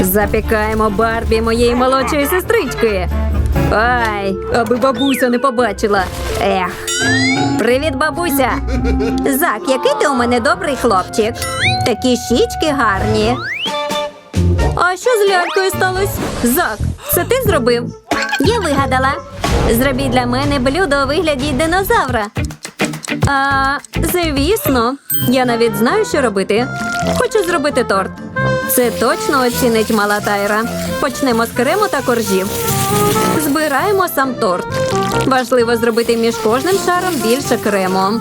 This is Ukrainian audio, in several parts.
Запікаємо Барбі моєї молодшої сестрички. Ай, аби бабуся не побачила. Ех. Привіт, бабуся. Зак, який ти у мене добрий хлопчик. Такі щічки гарні. А що з лялькою сталося? Зак, це ти зробив? Я вигадала. Зробіть для мене блюдо у вигляді динозавра. А, звісно, я навіть знаю, що робити. Хочу зробити торт. Це точно оцінить мала тайра. Почнемо з крему та коржів. Збираємо сам торт. Важливо зробити між кожним шаром більше крему.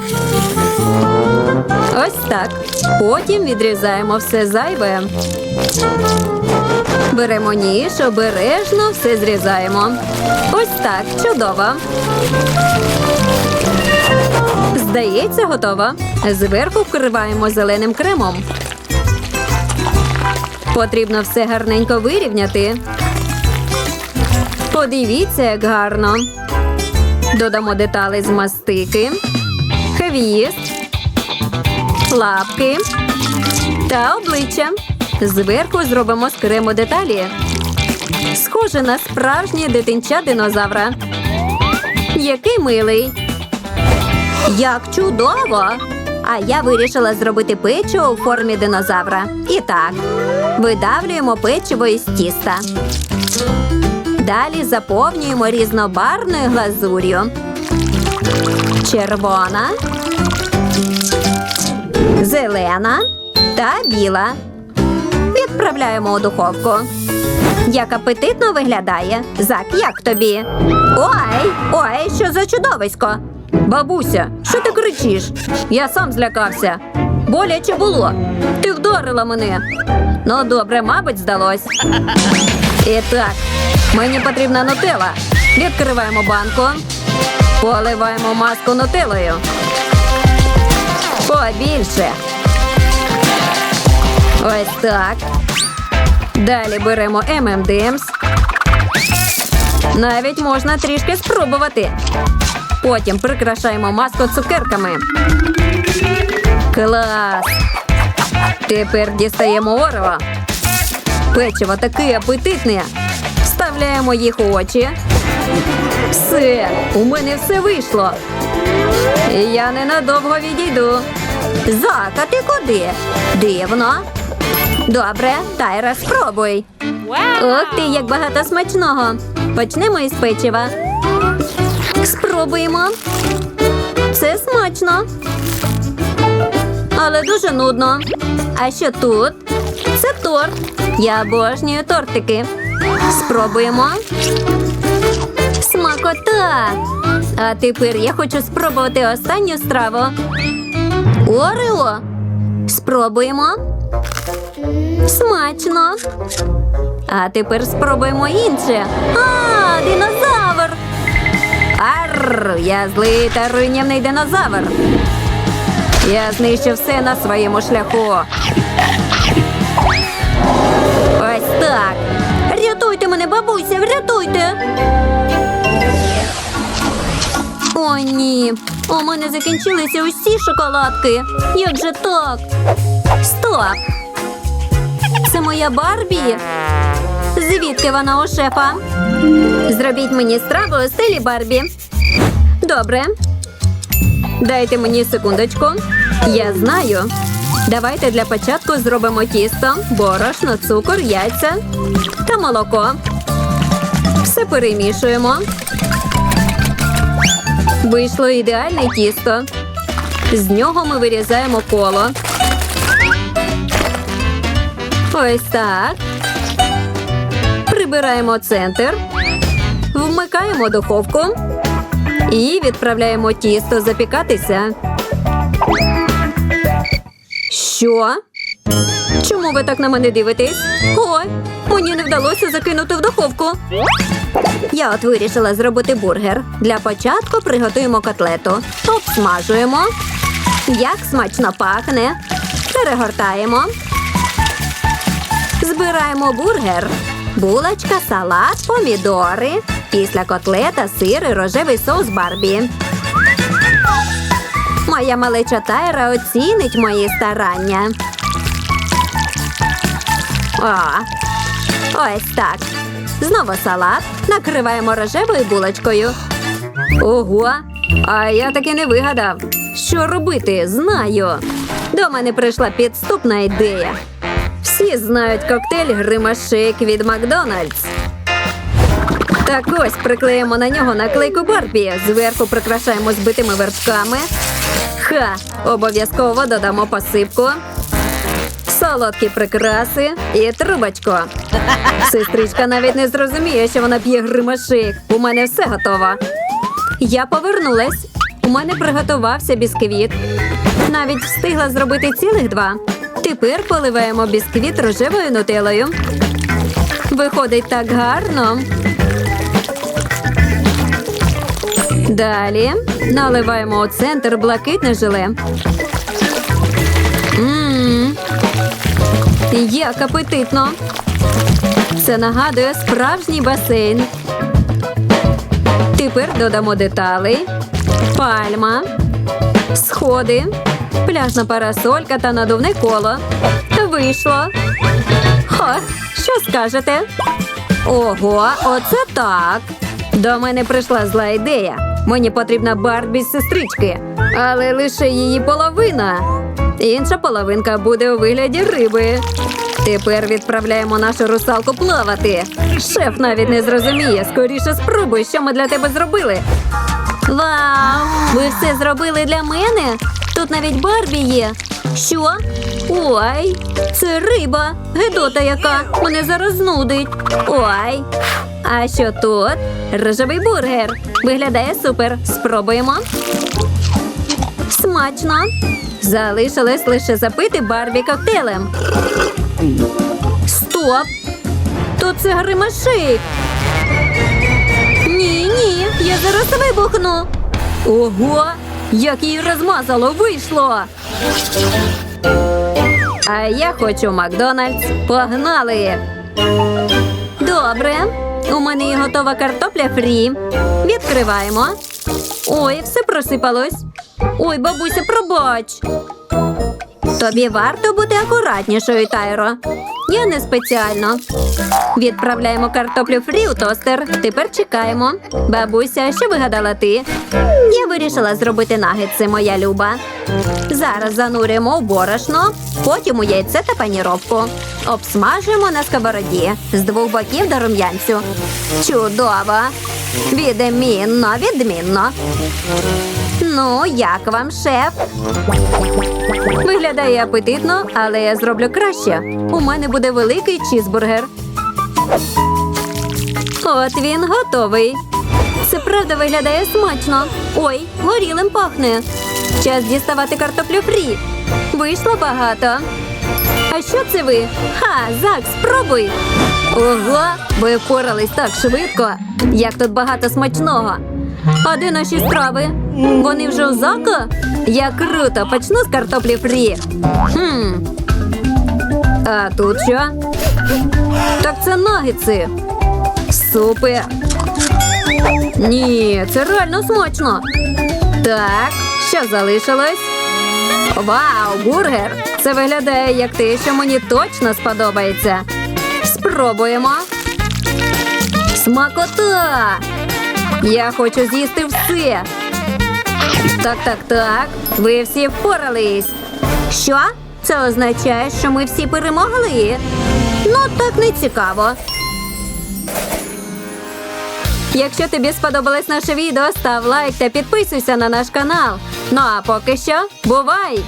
Ось так. Потім відрізаємо все зайве. Беремо ніж, обережно все зрізаємо. Ось так, чудово. Здається, готово. Зверху вкриваємо зеленим кремом. Потрібно все гарненько вирівняти. Подивіться, як гарно. Додамо деталі з мастики, хвіст, лапки та обличчя. Зверху зробимо з крему деталі. Схоже на справжнє дитинча динозавра. Який милий. Як чудово! А я вирішила зробити печиво у формі динозавра. І так, видавлюємо печиво із тіста. Далі заповнюємо різнобарвною глазур'ю. Червона, зелена та біла. Відправляємо у духовку. Як апетитно виглядає. Зак, як тобі? Ой, ой, що за чудовисько. Бабуся, що ти кричиш? Я сам злякався. Боляче було. Ти вдарила мене. Ну, добре, мабуть, здалось. І так, мені потрібна нутела. Відкриваємо банку. Поливаємо маску нутелою. Побільше. Ось так. Далі беремо M&M's. Навіть можна трішки спробувати. Потім прикрашаємо маску цукерками. Клас! Тепер дістаємо орево. Печиво таке апетитне. Вставляємо їх у очі. Все, у мене все вийшло. Я ненадовго відійду. Зак, а ти куди? Дивно. Добре, Тайра, спробуй. Ох ти, як багато смачного. Почнемо із печива. Спробуємо. Це смачно. Але дуже нудно. А що тут? Це торт. Я обожнюю тортики. Спробуємо. Смакота. А тепер я хочу спробувати останню страву. Орео. Спробуємо. Смачно. А тепер спробуємо інше. А, динозавр. Арр, я злий та руйнівний динозавр. Я знищу все на своєму шляху. Ось так. Рятуйте мене, бабуся, врятуйте. О, ні. У мене закінчилися усі шоколадки. Як же так? Стоп! Це моя Барбі. Звідки вона у шефа? Зробіть мені страву у стилі Барбі. Добре. Дайте мені секундочку. Я знаю. Давайте для початку зробимо тісто, борошно, цукор, яйця та молоко. Все перемішуємо. Вийшло ідеальне тісто. З нього ми вирізаємо коло. Ось так. Прибираємо центр, вмикаємо духовку і відправляємо тісто запікатися. Що? Чому ви так на мене дивитесь? Ой, мені не вдалося закинути в духовку. Я от вирішила зробити бургер. Для початку приготуємо котлету. Обсмажуємо. Як смачно пахне. Перегортаємо. Збираємо бургер. Булочка, салат, помідори. Після котлета, сир і рожевий соус Барбі. Моя малеча Тайра оцінить мої старання. А, Ось так. Знову салат. Накриваємо рожевою булочкою. Ого, а я таки не вигадав. Що робити, знаю. До мене прийшла підступна ідея. Всі знають коктейль Гримашик від Макдональдс. Так ось приклеїмо на нього наклейку Барбі. Зверху прикрашаємо збитими вершками. Ха! Обов'язково додамо посипку. Солодкі прикраси і трубочку. Сестричка навіть не зрозуміє, що вона п'є гримашик. У мене все готово. Я повернулась. У мене приготувався бісквіт. Навіть встигла зробити цілих два. Тепер поливаємо бісквіт рожевою нутелою. Виходить так гарно. Далі наливаємо у центр блакитне желе. Мм, як апетитно. Це нагадує справжній басейн. Тепер додамо деталей. Пальма, сходи, пляжна парасолька та надувне коло. Вийшло. Хо, що скажете? Ого, оце так. До мене прийшла зла ідея. Мені потрібна Барбі з сестрички, але лише її половина. Інша половинка буде у вигляді риби. Тепер відправляємо нашу русалку плавати. Шеф навіть не зрозуміє. Скоріше спробуй, що ми для тебе зробили. Вау! Ви все зробили для мене? Тут навіть Барбі є. Що? Ой, це риба. Гедота яка. Мене зараз знудить. Ой. А що тут? Рожевий бургер. Виглядає супер. Спробуємо. Смачно. Залишилось лише запити Барбі коктейлем. Стоп! То це гримашик. Ні, ні, я зараз вибухну. Ого, як її розмазало, вийшло. А я хочу Макдональдс. Погнали. Добре. У мене є готова картопля фрі. Відкриваємо. Ой, все просипалось. Ой, бабуся, пробач. Тобі варто бути акуратнішою, Тайро. Я не спеціально. Відправляємо картоплю фрі у тостер. Тепер чекаємо. Бабуся, що вигадала ти? Я вирішила зробити нагетси, моя люба. Зараз зануримо в борошно, потім у яйце та паніровку. Обсмажуємо на сковороді з двох боків до рум'янцю. Чудово! Відмінно, відмінно. Ну, як вам, шеф? Виглядає апетитно, але я зроблю краще. У мене буде великий чізбургер. От він готовий. Це правда виглядає смачно. Ой, горілим пахне. Час діставати картоплю фрі. Вийшло багато. А що це ви? Ха, Зак, спробуй. Ого, ви впорались так швидко. Як тут багато смачного. А де наші страви? Вони вже у зака? Як круто, почну з картоплі фрі. Хм. А тут що? Так це нагетси. Супер. Ні, це реально смачно. Так, що залишилось? Вау, бургер! Це виглядає як те, що мені точно сподобається. Спробуємо. Смакота! Я хочу з'їсти все. Так, так, так. Ви всі впорались. Що? Це означає, що ми всі перемогли. Ну, так не цікаво. Якщо тобі сподобалось наше відео, став лайк та підписуйся на наш канал. Ну а поки що, бувай!